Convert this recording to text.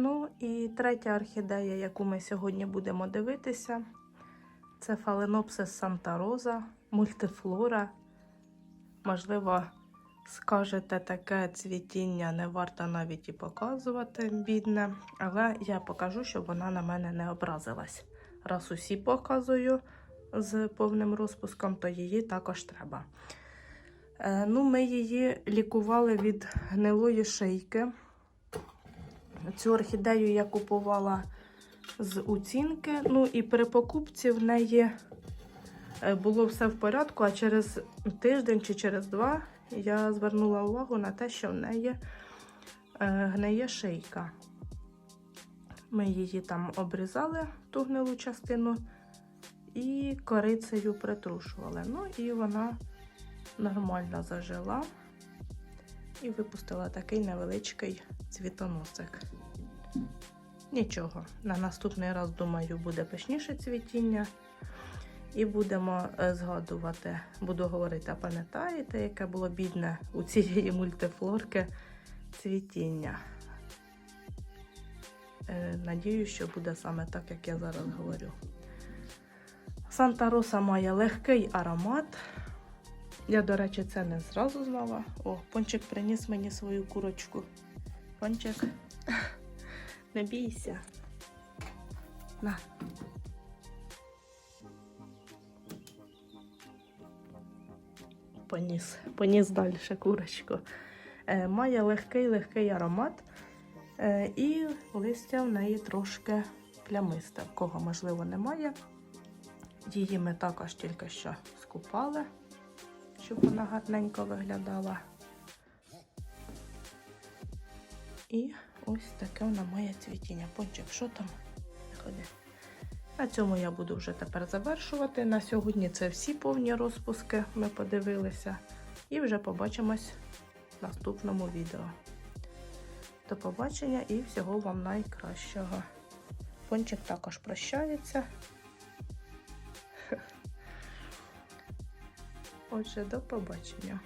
Ну і третя орхідея, яку ми сьогодні будемо дивитися, це фаленопсис Санта Роза, мультифлора. Можливо, скажете, таке цвітіння не варто навіть і показувати, бідне, але я покажу, щоб вона на мене не образилась. Раз усі показую з повним розпуском, то її також треба. Е, ну, ми її лікували від гнилої шийки. Цю орхідею я купувала з оцінки. Ну і при покупці в неї е, було все в порядку, а через тиждень чи через два я звернула увагу на те, що в неї е, гниє шийка. Ми її там обрізали, ту гнилу частину, і корицею притрушували. Ну і вона нормально зажила і випустила такий невеличкий цвітоносик. Нічого, на наступний раз, думаю, буде пишніше цвітіння. І будемо е, згадувати, буду говорити, а пам'ятаєте, яке було бідне у цієї мультифлорки цвітіння. Е, Надію, що буде саме так, як я зараз говорю. Санта Роса має легкий аромат. Я, до речі, це не зразу знала. О, пончик приніс мені свою курочку. Пончик, не бійся. На. Поніс, поніс далі курочку. Е, має легкий легкий аромат. Е, і листя в неї трошки плямисте. В кого, можливо, немає. Її ми також тільки що скупали, щоб вона гарненько виглядала. І ось таке вона має цвітіння. Пончик, що там? Ходи. На цьому я буду вже тепер завершувати. На сьогодні це всі повні розпуски. Ми подивилися. І вже побачимось в наступному відео. До побачення і всього вам найкращого. Пончик також прощається. Отже, до побачення.